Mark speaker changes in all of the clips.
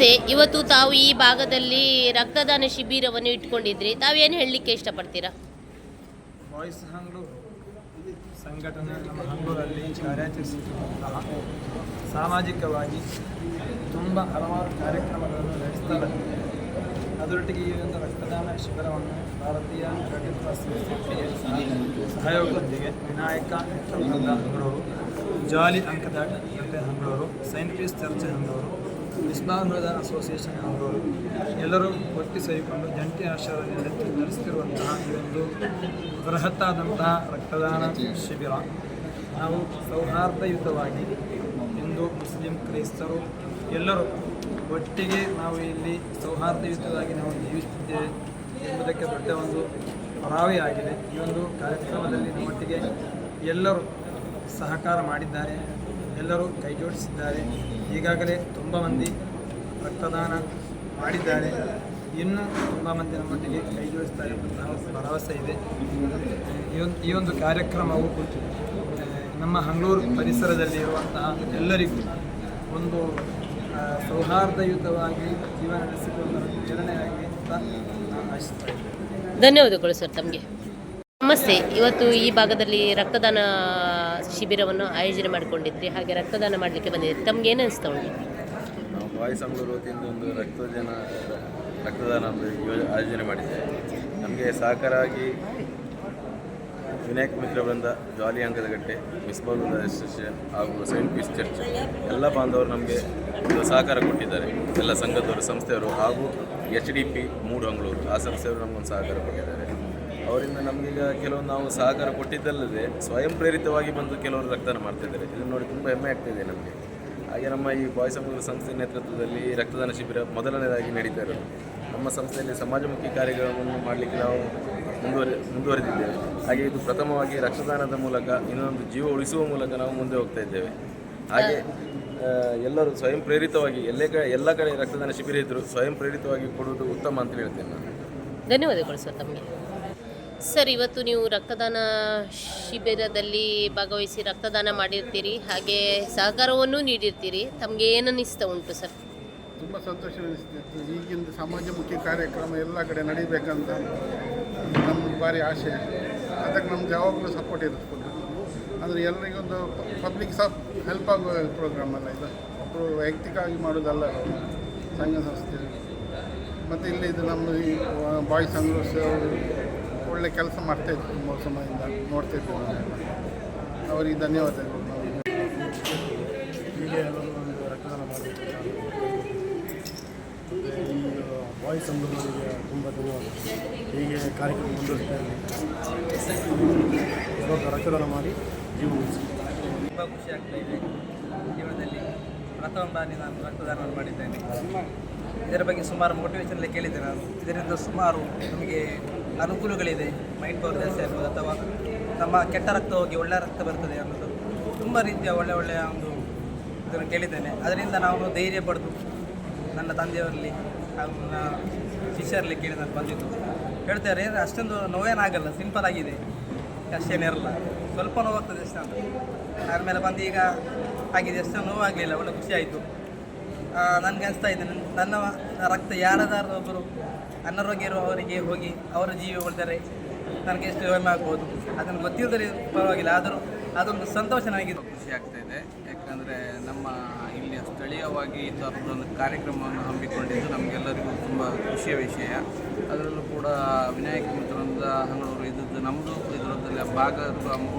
Speaker 1: ನಮಸ್ತೆ. ಇವತ್ತು ತಾವು ಈ ಭಾಗದಲ್ಲಿ ರಕ್ತದಾನ ಶಿಬಿರವನ್ನು ಇಟ್ಕೊಂಡಿದ್ರಿ. ತಾವೇನು ಹೇಳಲಿಕ್ಕೆ ಇಷ್ಟಪಡ್ತೀರಾ?
Speaker 2: ಹಂಗ್ಳೂರು ಸಂಘಟನೆ ನಮ್ಮ ಹಂಗ್ಳೂರಲ್ಲಿ ಕಾರ್ಯಾಚರಿಸುತ್ತಿರುವಂತಹ ಸಾಮಾಜಿಕವಾಗಿ ತುಂಬ ಹಲವಾರು ಕಾರ್ಯಕ್ರಮಗಳನ್ನು ನಡೆಸ್ತಾ ಬಂದಿದೆ ಅದರೊಟ್ಟಿಗೆ ಈ ಒಂದು ರಕ್ತದಾನ ಶಿಬಿರವನ್ನು ಭಾರತೀಯ ರೆಡ್ ಕ್ರಾಸ್ ಸಂಸ್ಥೆಯ ಸಹಯೋಗದೊಂದಿಗೆ ವಿನಾಯಕ ಹಂಗಳೂರು ಜಾಲಿ ಅಂಕದಾಟ Hangalur saint peace church Hangalur ವಿಸ್ಮಾನದ association ಅವರು ಎಲ್ಲರೂ ಒಟ್ಟಿ ಸೇರಿಕೊಂಡು ಜಂಟಿ ಆಶ್ರಯ ನಡೆಸಿ- ನಡೆಸುತ್ತಿರುವಂತಹ ಈ ಒಂದು ಬೃಹತ್ತಾದಂತಹ ರಕ್ತದಾನ ಶಿಬಿರ. ನಾವು ಸೌಹಾರ್ದಯುತವಾಗಿ ಹಿಂದೂ, ಮುಸ್ಲಿಂ, ಕ್ರೈಸ್ತರು ಎಲ್ಲರೂ ಒಟ್ಟಿಗೆ ನಾವು ಇಲ್ಲಿ ಸೌಹಾರ್ದಯುತವಾಗಿ ನಾವು ಜೀವಿಸುತ್ತಿದ್ದೇವೆ ಎಂಬುದಕ್ಕೆ ದೊಡ್ಡ ಒಂದು ಪುರಾವೆಯಾಗಿದೆ. ಈ ಒಂದು ಕಾರ್ಯಕ್ರಮದಲ್ಲಿ ನಮ್ಮೊಟ್ಟಿಗೆ ಎಲ್ಲರೂ ಸಹಕಾರ ಮಾಡಿದ್ದಾರೆ. ಎಲ್ಲರೂ ಕೈ ಜೋಡಿಸಿದ್ದಾರೆ ಈಗಾಗಲೇ ತುಂಬ ಮಂದಿ ರಕ್ತದಾನ ಮಾಡಿದ್ದಾರೆ. ಇನ್ನೂ ತುಂಬ ಮಂದಿ ನಮ್ಮೊಟ್ಟಿಗೆ ಕೈ ಜೋಡಿಸ್ತಾರೆ ಎಂಬಂತಹ ಒಂದು ಭರವಸೆ ಇದೆ. ಈ ಒಂದು ಈ ಒಂದು ಕಾರ್ಯಕ್ರಮವು ನಮ್ಮ ಹಂಗಳೂರು ಪರಿಸರದಲ್ಲಿ ಇರುವಂತಹ ಎಲ್ಲರಿಗೂ ಒಂದು ಸೌಹಾರ್ದಯುತವಾಗಿ ಜೀವನ ನಡೆಸಿಕೊಳ್ಳಲು ಪ್ರೇರಣೆಯಾಗಿ ಅಂತ ನಾನು
Speaker 1: ಧನ್ಯವಾದಗಳು ಸರ್ ತಮಗೆ. ನಮಸ್ತೆ. ಇವತ್ತು ಈ ಭಾಗದಲ್ಲಿ ರಕ್ತದಾನ ಶಿಬಿರವನ್ನು ಆಯೋಜನೆ ಮಾಡಿಕೊಂಡಿದ್ರಿ, ಹಾಗೆ ರಕ್ತದಾನ ಮಾಡಲಿಕ್ಕೆ ಬಂದಿದ್ರಿ. ತಮ್ಗೆ ಏನು ಅನಿಸ್ತಾ ಉಂಟು?
Speaker 3: ನಾವು ಬಾಯ್ಸ್ ಅಂಗಳೂರು ಒಂದು ರಕ್ತದಾನ ರಕ್ತದಾನ ಆಯೋಜನೆ ಮಾಡಿದ್ದೇವೆ. ನಮಗೆ ಸಹಕಾರ ಆಗಿ ವಿನಾಯಕ್ ಮಿತ್ರ ಬೃಂದ ಜಾಲಿ ಅಂಕದಗಟ್ಟೆ ಮಿಸ್ಬಾಲ್ ಅಸೋಸಿಯೇಷನ್ ಹಾಗೂ ಸೈಂಟ್ ಪೀಸ್ ಚರ್ಚ್, ಎಲ್ಲ ಬಾಂಧವರು ನಮಗೆ ಒಂದು ಸಹಕಾರ ಕೊಟ್ಟಿದ್ದಾರೆ. ಎಲ್ಲ ಸಂಘದವರು, ಸಂಸ್ಥೆಯವರು ಹಾಗೂ ಎಚ್ ಡಿ ಪಿ ಮೂಡು ಅಂಗಳೂರು, ಆ ಸಂಸ್ಥೆಯವರು ನಮಗೊಂದು ಸಹಕಾರ ಕೊಟ್ಟಿದ್ದಾರೆ. ಅವರಿಂದ ನಮಗೀಗ ಕೆಲವೊಂದು ನಾವು ಸಹಕಾರ ಕೊಟ್ಟಿದ್ದಲ್ಲದೆ ಸ್ವಯಂ ಪ್ರೇರಿತವಾಗಿ ಬಂದು ಕೆಲವರು ರಕ್ತದಾನ ಮಾಡ್ತಿದ್ದಾರೆ ಇದನ್ನು ನೋಡಿ ತುಂಬ ಹೆಮ್ಮೆ ಆಗ್ತಿದೆ ನಮಗೆ. ಹಾಗೆ ನಮ್ಮ ಈ ಬಾಯ್ಸ್ ಅಂಗಳೂರು ಸಂಸ್ಥೆ ನೇತೃತ್ವದಲ್ಲಿ ರಕ್ತದಾನ ಶಿಬಿರ ಮೊದಲನೇದಾಗಿ ನಡೀತಾ ಇರೋದು. ನಮ್ಮ ಸಂಸ್ಥೆಯಲ್ಲಿ ಸಮಾಜಮುಖಿ ಕಾರ್ಯಗಳನ್ನು ಮಾಡಲಿಕ್ಕೆ ನಾವು ಮುಂದುವರೆ, ಮುಂದುವರೆದಿದ್ದೇವೆ. ಹಾಗೆ ಇದು ಪ್ರಥಮವಾಗಿ ರಕ್ತದಾನದ ಮೂಲಕ ಇನ್ನೊಂದು ಜೀವ ಉಳಿಸುವ ಮೂಲಕ ನಾವು ಮುಂದೆ ಹೋಗ್ತಾ ಇದ್ದೇವೆ. ಹಾಗೆ ಎಲ್ಲರೂ ಸ್ವಯಂ ಪ್ರೇರಿತವಾಗಿ, ಎಲ್ಲೇ ಕಡೆ ಎಲ್ಲ ಕಡೆ ರಕ್ತದಾನ ಶಿಬಿರ ಇದ್ದರೂ ಸ್ವಯಂ ಪ್ರೇರಿತವಾಗಿ ಕೊಡುವುದು ಉತ್ತಮ ಅಂತ ಹೇಳ್ತೇನೆ ನಾನು.
Speaker 1: ಧನ್ಯವಾದಗಳು ಸರ್ ತಮಗೆ. ಸರ್, ಇವತ್ತು ನೀವು ರಕ್ತದಾನ ಶಿಬಿರದಲ್ಲಿ ಭಾಗವಹಿಸಿ ರಕ್ತದಾನ ಮಾಡಿರ್ತೀರಿ, ಹಾಗೆ ಸಹಕಾರವನ್ನು ನೀಡಿರ್ತೀರಿ. ತಮಗೆ ಏನು ಅನಿಸ್ತಾ ಉಂಟು ಸರ್?
Speaker 4: ತುಂಬ ಸಂತೋಷವೆನಿಸ್ತಿತ್ತು ಈಗಿನ ಸಮಾಜಮುಖಿ ಕಾರ್ಯಕ್ರಮ ಎಲ್ಲ ಕಡೆ ನಡೀಬೇಕಂತ ನಮ್ಗೆ ಭಾರಿ ಆಸೆ. ಅದಕ್ಕೆ ನಮ್ಗೆ ಯಾವಾಗಲೂ ಸಪೋರ್ಟ್ ಇರುತ್ತೆ ಅಂದರೆ ಎಲ್ಲರಿಗೊಂದು ಪಬ್ಲಿಕ್ ಸಹ ಹೆಲ್ಪ್ ಆಗುವ ಪ್ರೋಗ್ರಾಮ್ ಅಲ್ಲ ಇದು. ಒಬ್ಬರು ವೈಯಕ್ತಿಕವಾಗಿ ಮಾಡೋದಲ್ಲ ಸಂಘ ಸಂಸ್ಥೆ. ಮತ್ತು ಇಲ್ಲಿ ಇದು ನಮ್ಮ ಬಾಯ್ಸ್ ಅಂಗ್ಳೂಸ್ ಅವರು ಒಳ್ಳೆ ಕೆಲಸ ಮಾಡ್ತಾಯಿದ್ರು ತುಂಬ ಸಮಯದಿಂದ ನೋಡ್ತಿದ್ವಿ ಅವರಿಗೆ ಧನ್ಯವಾದಗಳು.
Speaker 5: ಹೀಗೆ ಎಲ್ಲರೂ ಒಂದು ರಕ್ತದಾನ ಮಾಡಬೇಕು ಈ ಬಾಯ್ಸ್ ಅಂಗಡಿಯವರಿಗೆ ತುಂಬ ಧನ್ಯವಾದ ಹೀಗೆ ಕಾರ್ಯಕ್ರಮ ಮುಂದುವರಿಸ್ತಾ ಇರಲಿ ರಕ್ತದಾನ ಮಾಡಿ ಜೀವ ಉಳಿಸಿ
Speaker 6: ತುಂಬ ಖುಷಿ ಆಗ್ತಾ ಇದೆ. ಜೀವನದಲ್ಲಿ ಪ್ರಥಮ ಬಾರಿ ನಾನು ರಕ್ತದಾನ ಮಾಡಿದ್ದೇನೆ. ಇದರ ಬಗ್ಗೆ ಸುಮಾರು ಮೋಟಿವೇಶನ್ ಎಲ್ಲ ಕೇಳಿದ್ದೆ ನಾನು. ಇದರಿಂದ ಸುಮಾರು ನಮಗೆ ಅನುಕೂಲಗಳಿದೆ. ಮೈಂಡ್ ಪವರ್ ಜಾಸ್ತಿ ಆಗ್ಬೋದು ಅಥವಾ ನಮ್ಮ ಕೆಟ್ಟ ರಕ್ತ ಹೋಗಿ ಒಳ್ಳೆ ರಕ್ತ ಬರ್ತದೆ ಅನ್ನೋದು ತುಂಬ ರೀತಿಯ ಒಳ್ಳೆ ಒಳ್ಳೆಯ ಒಂದು ಇದನ್ನು ಕೇಳಿದ್ದೇನೆ. ಅದರಿಂದ ನಾವು ಧೈರ್ಯ ಪಡೆದು ನನ್ನ ತಂದೆಯವರಲ್ಲಿ ಹಾಗೂ ನನ್ನ ಶಿಷ್ಯರಲ್ಲಿ ಕೇಳಿ ನಾನು ಬಂದಿದ್ದು. ಹೇಳ್ತಾರೆ, ಅಷ್ಟೊಂದು ನೋವೇನಾಗಲ್ಲ ಸಿಂಪಲ್ ಆಗಿದೆ. ಅಷ್ಟೇನಿರಲ್ಲ ಸ್ವಲ್ಪ ನೋವಾಗ್ತದೆ ಅಷ್ಟೇ ಅಂತ. ಆದಮೇಲೆ ಬಂದು ಈಗ ಆಗಿದೆ ಅಷ್ಟು ನೋವಾಗಲಿಲ್ಲ, ಒಳ್ಳೆ ಖುಷಿ ಆಯಿತು. ನನಗೆ ಅನಿಸ್ತಾ ಇದೆ, ನನ್ನ ರಕ್ತ ಯಾರಾದರೂ ಒಬ್ಬರು ಅನಾರೋಗ್ಯ ಇರುವವರಿಗೆ ಹೋಗಿ ಅವರ ಜೀವ ಉಳಿದರೆ ನನಗೆ ಎಷ್ಟು ವಿಮೆ ಆಗ್ಬೋದು? ಅದನ್ನು ಗೊತ್ತಿಲ್ಲದರೆ ಪರವಾಗಿಲ್ಲ. ಆದರೂ ಅದೊಂದು ಸಂತೋಷ ನನಗೆ.
Speaker 7: ಖುಷಿ ಆಗ್ತಾ ಇದೆ. ಯಾಕಂದರೆ ನಮ್ಮ ಇಲ್ಲಿ ಸ್ಥಳೀಯವಾಗಿ ಒಂದು ಕಾರ್ಯಕ್ರಮವನ್ನು ಹಮ್ಮಿಕೊಂಡಿದ್ದು ನಮಗೆಲ್ಲರಿಗೂ ತುಂಬ ಖುಷಿಯ ವಿಷಯ. ಅದರಲ್ಲೂ ಕೂಡ ವಿನಾಯಕ ಮಿತ್ರವೃಂದ ಹಂಗಳೂರು ಇದ್ದದ್ದು ನಮ್ಮದು ಇದರಲ್ಲಿ ಭಾಗ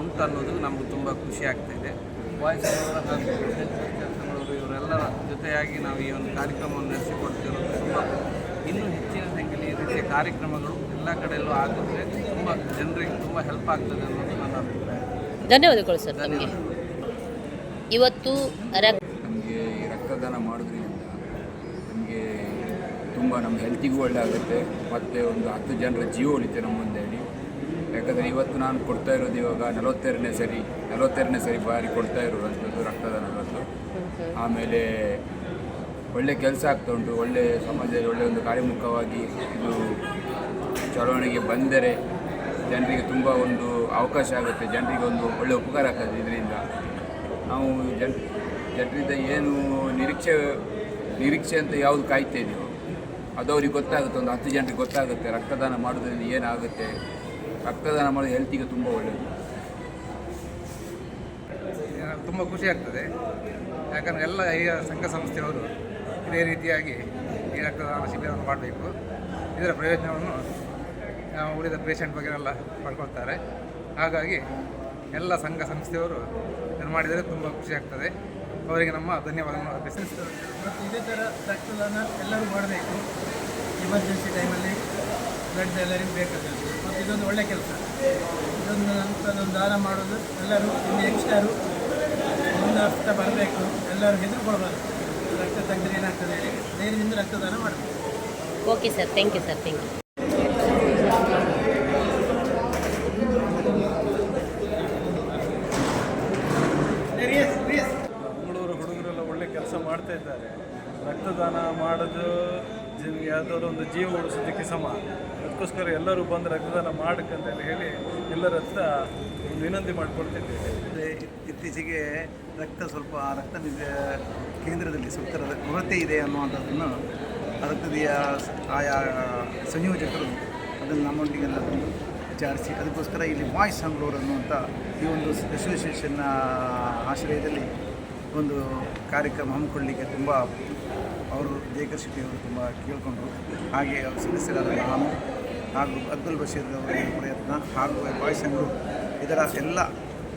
Speaker 7: ಉಂಟು ಅನ್ನೋದು ನಮ್ಗೆ ತುಂಬ ಖುಷಿ ಆಗ್ತಾ ಇದೆ. ವಾಯ್ಸ್ ಇವರೆಲ್ಲರ ಜೊತೆಯಾಗಿ ನಾವು ಈ ಒಂದು ಕಾರ್ಯಕ್ರಮವನ್ನು ನಡೆಸಿಕೊಡ್ತಿರೋದು ತುಂಬ ಇನ್ನೂ ರೀತಿಯ ಕಾರ್ಯಕ್ರಮಗಳು ಎಲ್ಲ ಕಡೆಯಲ್ಲೂ ಆಗುತ್ತೆ. ತುಂಬ ಜನರಿಗೆ ತುಂಬ ಹೆಲ್ಪ್ ಆಗ್ತದೆ ಅನ್ನೋದು ನನ್ನ ಅಭಿಪ್ರಾಯ.
Speaker 1: ಧನ್ಯವಾದಗಳು ಸರ್ ನಮಗೆ. ಇವತ್ತು
Speaker 8: ನಮಗೆ ಈ ರಕ್ತದಾನ ಮಾಡೋದ್ರಿಂದ ನಮಗೆ ತುಂಬ ನಮ್ಮ ಹೆಲ್ತಿಗೂ ಒಳ್ಳೆ ಆಗುತ್ತೆ ಮತ್ತು ಒಂದು ಹತ್ತು ಜನರ ಜೀವ ಉಳಿತೆ ನಮ್ಮ ಮುಂದೆ ಹೇಳಿ. ಯಾಕಂದರೆ ಇವತ್ತು ನಾನು ಕೊಡ್ತಾ ಇರೋದು ಇವಾಗ ನಲವತ್ತೆರಡನೇ ಸರಿ ನಲವತ್ತೆರಡನೇ ಸರಿ ಬಾರಿ ಕೊಡ್ತಾ ಇರೋದಂಥದ್ದು ರಕ್ತದಾನದ್ದು ಆಮೇಲೆ ಒಳ್ಳೆ ಕೆಲಸ ಆಗ್ತಾ ಉಂಟು. ಒಳ್ಳೆ ಸಮಾಜದಲ್ಲಿ ಒಳ್ಳೆ ಒಂದು ಕಾರ್ಯಮುಖವಾಗಿ ಇದು ಚಳವಳಿಗೆ ಬಂದರೆ ಜನರಿಗೆ ತುಂಬ ಒಂದು ಅವಕಾಶ ಆಗುತ್ತೆ. ಜನರಿಗೆ ಒಂದು ಒಳ್ಳೆ ಉಪಕಾರ ಆಗ್ತದೆ ಇದರಿಂದ. ನಾವು ಜನ, ಜನರಿಂದ ಏನು ನಿರೀಕ್ಷೆ ನಿರೀಕ್ಷೆ ಅಂತ ಯಾವುದು ಕಾಯ್ತಾ ಇದೆಯೋ ಅದು ಅವ್ರಿಗೆ ಗೊತ್ತಾಗುತ್ತೆ. ಒಂದು ಹತ್ತು ಜನರಿಗೆ ಗೊತ್ತಾಗುತ್ತೆ ರಕ್ತದಾನ ಮಾಡೋದ್ರಿಂದ ಏನಾಗುತ್ತೆ. ರಕ್ತದಾನ ಮಾಡೋದು ಹೆಲ್ತಿಗೆ ತುಂಬ ಒಳ್ಳೆಯದು
Speaker 9: ತುಂಬ ಖುಷಿ ಆಗ್ತದೆ. ಯಾಕಂದರೆ ಎಲ್ಲ ಈಗ ಸಂಘ ಸಂಸ್ಥೆಯವರು ಇದೇ ರೀತಿಯಾಗಿ ಈ ರಕ್ತದಾನ ಶಿಬಿರವನ್ನು ಮಾಡಬೇಕು. ಇದರ ಪ್ರಯೋಜನವನ್ನು ಉಳಿದ ಪೇಷಂಟ್ ಬಗ್ಗೆ ಎಲ್ಲ ಪಡ್ಕೊಳ್ತಾರೆ ಹಾಗಾಗಿ ಎಲ್ಲ ಸಂಘ ಸಂಸ್ಥೆಯವರು ಇದನ್ನು ಮಾಡಿದರೆ ತುಂಬ ಖುಷಿ ಆಗ್ತದೆ. ಅವರಿಗೆ ನಮ್ಮ ಧನ್ಯವಾದಗಳನ್ನು ಅರ್ಪಿಸ್ತಾರೆ
Speaker 6: ಮತ್ತು ಇದೇ ಥರ ರಕ್ತದಾನ ಎಲ್ಲರೂ ಮಾಡಬೇಕು. ಎಮರ್ಜೆನ್ಸಿ ಟೈಮಲ್ಲಿ ಬ್ಲಡ್ ಎಲ್ಲರಿಗೂ ಬೇಕಾಗ್ತದೆ. ಮತ್ತು ಇದೊಂದು ಒಳ್ಳೆಯ ಕೆಲಸ. ಇದೊಂದು ಅಂಥದ್ದೊಂದು ದಾನ ಮಾಡೋದು ಎಲ್ಲರೂ, ಇನ್ನು ಎಕ್ಸ್ಟ್ರಾರು ಮುಂದೆ ಅರ್ಥ ಬರಬೇಕು. ಎಲ್ಲರೂ ಹೆದರ್ಕೊಳ್ಬಾರ್ದು. ರಕ್ತ ತೆಗೆದ್ರೆ ಏನಾಗ್ತದೆ ಹೇಳಿ? ಧೈರ್ಯದಿಂದ ರಕ್ತದಾನ ಮಾಡಬೇಕು.
Speaker 1: Okay sir thank you sir thank you
Speaker 6: ಹುಡುಗರು ಹುಡುಗರೆಲ್ಲ ಒಳ್ಳೆ ಕೆಲಸ ಮಾಡ್ತಾ ಇದ್ದಾರೆ. ರಕ್ತದಾನ ಮಾಡೋದು ಯಾವುದಾದ್ರು ಒಂದು ಜೀವ ಉಳಿಸೋದಕ್ಕೆ ಸಮ. ಅದಕ್ಕೋಸ್ಕರ ಎಲ್ಲರೂ ಬಂದು ರಕ್ತದಾನ ಮಾಡಕ್ಕಂತೇಳಿ ಹೇಳಿ ಎಲ್ಲರ ಹತ್ರ ವಿನಂತಿ ಮಾಡಿಕೊಡ್ತಿದ್ದೇವೆ
Speaker 10: ಅಂದರೆ ಇತ್ತೀಚೆಗೆ ರಕ್ತ ಸ್ವಲ್ಪ, ರಕ್ತ ಕೇಂದ್ರದಲ್ಲಿ ಸ್ವಲ್ಪ ಕೊರತೆ ಇದೆ ಅನ್ನುವಂಥದ್ದನ್ನು ರಕ್ತದೀಯ ಆಯಾ, ಸಂಯೋಜಕರು ಅದನ್ನು ನಮ್ಮೊಟ್ಟಿಗೆಲ್ಲ ಬಂದು ವಿಚಾರಿಸಿ, ಅದಕ್ಕೋಸ್ಕರ ಇಲ್ಲಿ ವಾಯ್ಸ್ ಮಂಗಳೂರು ಅನ್ನುವಂಥ ಈ ಒಂದು ಅಸೋಸಿಯೇಷನ್ನ ಆಶ್ರಯದಲ್ಲಿ ಒಂದು ಕಾರ್ಯಕ್ರಮ ಹಮ್ಮಿಕೊಳ್ಳಲಿಕ್ಕೆ ತುಂಬ ಅವರು ಜೇಕರ್ ಶೆಟ್ಟಿಯವರು ತುಂಬ ಕೇಳಿಕೊಂಡ್ರು ಹಾಗೆ ಅವರು ಸದಸ್ಯರಾದ ನಾನು ಹಾಗೂ ಅಬ್ದುಲ್ ಬಶೀರ್ ಅವರ ಪ್ರಯತ್ನ ಹಾಗೂ ವಾಯ್ಸ್ ಮಂಗಳೂರು ಇದರ ಎಲ್ಲ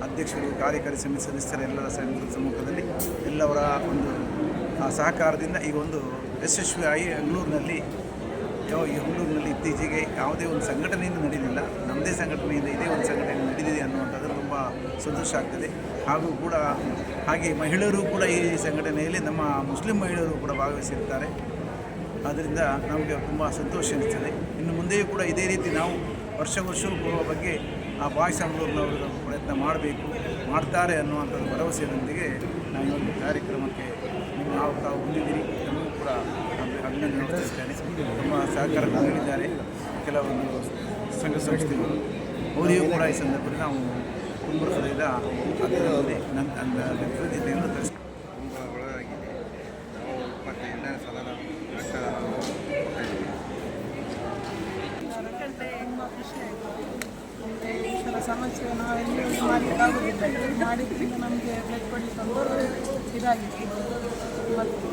Speaker 10: ಅಧ್ಯಕ್ಷರು, ಕಾರ್ಯಕಾರಿ ಸಮಿತಿ ಸದಸ್ಯರೆಲ್ಲರ ಸಮ್ಮುಖದಲ್ಲಿ ಎಲ್ಲವರ ಒಂದು ಸಹಕಾರದಿಂದ ಈ ಒಂದು ಯಶಸ್ವಿಯಾಗಿ ಬೆಂಗಳೂರಿನಲ್ಲಿ ಈ ಬೆಂಗಳೂರಿನಲ್ಲಿ ಇತ್ತೀಚೆಗೆ ಯಾವುದೇ ಒಂದು ಸಂಘಟನೆಯಿಂದ ನಡೆಯಲಿಲ್ಲ ನಮ್ಮದೇ ಸಂಘಟನೆಯಿಂದ ಇದೇ ಒಂದು ಸಂಘಟನೆ ನಡೆದಿದೆ ಅನ್ನುವಂಥದ್ದು ತುಂಬ ಸಂತೋಷ ಆಗ್ತದೆ. ಹಾಗೂ ಕೂಡ ಹಾಗೆ ಮಹಿಳೆಯರು ಕೂಡ ಈ ಸಂಘಟನೆಯಲ್ಲಿ ನಮ್ಮ ಮುಸ್ಲಿಂ ಮಹಿಳೆಯರು ಕೂಡ ಭಾಗವಹಿಸಿರ್ತಾರೆ. ಆದ್ದರಿಂದ ನಮಗೆ ತುಂಬ ಸಂತೋಷ ಅನಿಸ್ತದೆ ಇನ್ನು ಮುಂದೆಯೂ ಕೂಡ ಇದೇ ರೀತಿ ನಾವು ವರ್ಷ ವರ್ಷವೂ ಬಗ್ಗೆ ಆ ಬಾಯ್ಸ್ ಅವರು ಪ್ರಯತ್ನ ಮಾಡಬೇಕು ಮಾಡ್ತಾರೆ ಅನ್ನುವಂಥದ್ದು ಭರವಸೆಯೊಂದಿಗೆ ನಾನು ಈ ಒಂದು ಕಾರ್ಯಕ್ರಮಕ್ಕೆ ನಾವು ತಾವು ಹೊಂದಿದ್ದೀರಿ ಎಲ್ಲರೂ ಕೂಡ ಅಭಿ- ಅಭಿನಂದನೆ ತಿಳಿಸ್ತೇನೆ ತುಂಬ ಸಹಕಾರ ನೀಡಿದ್ದಾರೆ ಕೆಲವೊಂದು ಸಂಘ ಸಂಸ್ಥೆಗಳು. ಅವರಿಗೂ ಕೂಡ ಈ ಸಂದರ್ಭದಲ್ಲಿ ನಾವು ತುಂಬ ಹೃದಯದ ಅಭಿನಂದನೆ ನನ್ನ ನನ್ನ ತರಿಸಿ
Speaker 11: ತುಂಬ ಒಳ್ಳೆಯದಾಗಿದೆ ನಾವು ಮತ್ತೆ ಎರಡನೇ ಸಲ ನಾವು
Speaker 12: ಸಮಸ್ಯೆ ನಾವೆಲ್ಲೂ ಮಾಡಲಿಕ್ಕಾಗೋದಿಲ್ಲ. ಇದು ಮಾಡಿದ್ರಿಂದ ನಮಗೆ ಬ್ಲಡ್ ಕೊಡಲಿಕ್ಕೆ ಇದಾಗಿತ್ತು ಮತ್ತು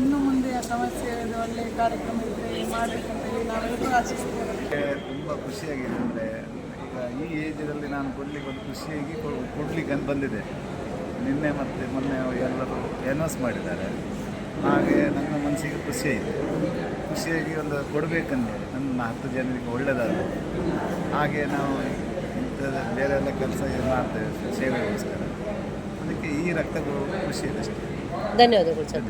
Speaker 12: ಇನ್ನು ಮುಂದೆ ಸಮಸ್ಯೆ ಒಳ್ಳೆಯ ಕಾರ್ಯಕ್ರಮ ಇದ್ದರೆ ಮಾಡಬೇಕಂತ ಹೇಳಿ ನಾವೆಲ್ಲರೂ ಆಶಿಸ್ತೇವೆ.
Speaker 10: ತುಂಬ ಖುಷಿಯಾಗಿದೆ. ಅಂದರೆ ಈಗ ಈ ಏಜಲ್ಲಿ ನಾನು ಕೊಡಲಿಕ್ಕೆ ಒಂದು ಖುಷಿಯಾಗಿ ಕೊಡ್ಲಿಕ್ಕೆ ಅಂತ ಬಂದಿದೆ. ನಿನ್ನೆ ಮತ್ತು ಮೊನ್ನೆ ಎಲ್ಲರೂ ಅನೌನ್ಸ್ ಮಾಡಿದ್ದಾರೆ. ಹಾಗೆ ನನ್ನ ಮನಸ್ಸಿಗೆ ಖುಷಿಯಾಯಿತು ಖುಷಿಯಾಗಿ ಒಂದು ಕೊಡಬೇಕಂದ್ರೆ ನನ್ನ ಹತ್ತು ಜನರಿಗೆ ಒಳ್ಳೆಯದಾದ ಹಾಗೆ ನಾವು ಬೇರೆ ಎಲ್ಲ ಕೆಲಸ ಮಾಡ್ತೇವೆ ಸೇವೆಗೋಸ್ಕರ. ಅದಕ್ಕೆ ಈ ರಕ್ತ ಕೃಷಿ ಅಷ್ಟೇ
Speaker 1: ಧನ್ಯವಾದಗಳು. ಸರ್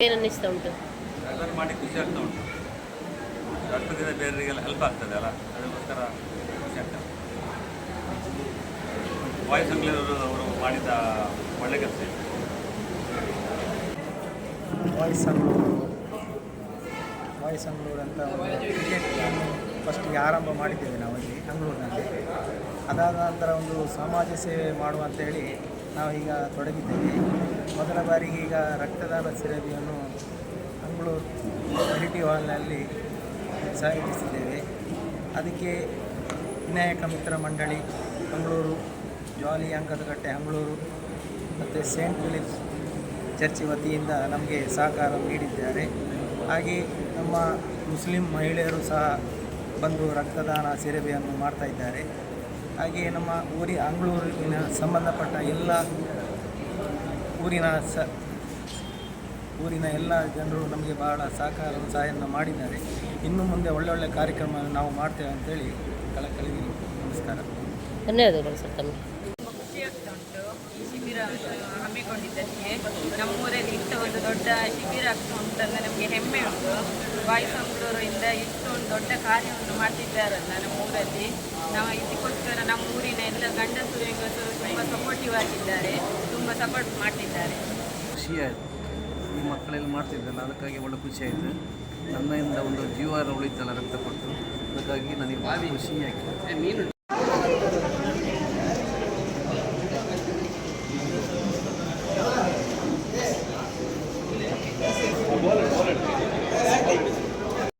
Speaker 1: ಏನು ಅನ್ನಿಸ್ತಾ ಉಂಟು?
Speaker 13: ಎಲ್ಲರೂ ಮಾಡಿ ಖುಷಿ ಆಗ್ತಾ ಉಂಟು. ರಕ್ತದಿಂದ ಬೇರೆಯವರಿಗೆಲ್ಲ ಹೆಲ್ಪ್ ಆಗ್ತದೆ ಅಲ್ಲ? ಅದಕ್ಕೋಸ್ಕರ ಖುಷಿ ಆಗ್ತದೆ. ವಾಯ್ಸ್ ಅಂಗ್ಲಿಯವರು ಅವರು ಮಾಡಿದ ಒಳ್ಳೆ ಕೆಲಸ ಇದೆ.
Speaker 6: ವಾಯ್ಸ್ ಅಂಗ್ಳೂರು ವಾಯ್ಸ್ ಅಂಗ್ಳೂರು ಅಂತ ಒಂದು ಕ್ರಿಕೆಟ್
Speaker 14: ಫಸ್ಟಿಗೆ ಆರಂಭ ಮಾಡಿದ್ದೇವೆ ನಾವು ಇಲ್ಲಿ ಮಂಗಳೂರಿನಲ್ಲಿ ಅದಾದ ನಂತರ ಒಂದು ಸಮಾಜ ಸೇವೆ ಮಾಡುವ ಅಂತೇಳಿ ನಾವೀಗ ತೊಡಗಿದ್ದೇವೆ. ಮೊದಲ ಬಾರಿಗೆ ಈಗ ರಕ್ತದಾನ ಸಿರಬಿಯನ್ನು ಮಂಗಳೂರು ಮಿಲಿಟಿ ಹಾಲ್ನಲ್ಲಿ ಸಾಗಿಸಿದ್ದೇವೆ. ಅದಕ್ಕೆ ವಿನಾಯಕ ಮಿತ್ರ ಮಂಡಳಿ, ಮಂಗಳೂರು ಜಾಲಿ ಅಂಕದಕಟ್ಟೆ ಮಂಗಳೂರು ಮತ್ತು ಸೇಂಟ್ ಫಿಲಿಪ್ಸ್ ಚರ್ಚ್ ವತಿಯಿಂದ ನಮಗೆ ಸಹಕಾರ ನೀಡಿದ್ದಾರೆ. ಹಾಗೆ ನಮ್ಮ ಮುಸ್ಲಿಂ ಮಹಿಳೆಯರು ಸಹ ಬಂದು ರಕ್ತದಾನ ಸೇವೆಯನ್ನು ಮಾಡ್ತಾ ಇದ್ದಾರೆ. ಹಾಗೆಯೇ ನಮ್ಮ ಊರಿ ಅಂಗಳೂರಿನ ಸಂಬಂಧಪಟ್ಟ ಎಲ್ಲ ಊರಿನ ಸ ಊರಿನ ಎಲ್ಲ ಜನರು ನಮಗೆ ಬಹಳ ಸಹಕಾರ ಸಹಾಯವನ್ನು ಮಾಡಿದ್ದಾರೆ. ಇನ್ನು ಮುಂದೆ ಒಳ್ಳೊಳ್ಳೆ ಕಾರ್ಯಕ್ರಮ ನಾವು ಮಾಡ್ತೇವೆ ಅಂತೇಳಿ ಕಳಕಳಿಗೆ ನಮಸ್ಕಾರ.
Speaker 1: ಧನ್ಯವಾದಗಳು ಸರ್ ತಮಗೆ.
Speaker 15: ಖುಷಿ ಆಗ್ತಾ ಉಂಟು. ಈ ಶಿಬಿರ ಹಮ್ಮಿಕೊಂಡಿದ್ದಕ್ಕೆ ನಮ್ಮೂರಲ್ಲಿ ಇಂಥ ಒಂದು ದೊಡ್ಡ ಶಿಬಿರ ಆಗ್ತಾ ಉಂಟಂದ್ರೆ ನಮಗೆ ಹೆಮ್ಮೆ ಉಂಟು. ಬಾಯ್ಸ್ ಮಂಗಳೂರಿಂದ ಇಷ್ಟೊಂದು ದೊಡ್ಡ ಕಾರ್ಯವನ್ನು ಮಾಡ್ತಿದ್ದಾರಲ್ಲ ನಮ್ಮ ಊರಲ್ಲಿ ನಾವು ಇದಕ್ಕೋಸ್ಕರ ನಮ್ಮ ಊರಿನ ಎಲ್ಲ ಗಂಡಸರು ಹೆಂಗಸರು ತುಂಬ ಸಪೋರ್ಟಿವ್ ಆಗಿದ್ದಾರೆ ತುಂಬ ಸಪೋರ್ಟ್ ಮಾಡ್ತಿದ್ದಾರೆ.
Speaker 16: ಖುಷಿಯಾಯಿತು ಈ ಮಕ್ಕಳೆಲ್ಲ ಮಾಡ್ತಿದ್ದಲ್ಲ ಅದಕ್ಕಾಗಿ ಒಳ್ಳೆ ಖುಷಿ ಆಯಿತು. ನನ್ನಿಂದ ಒಂದು ಜೀವ ಉಳಿತಲ್ಲ ರಕ್ತ ಕೊಟ್ಟು ಅದಕ್ಕಾಗಿ ನನಗೆ ಭಾಳ ಖುಷಿಯಾಗಿ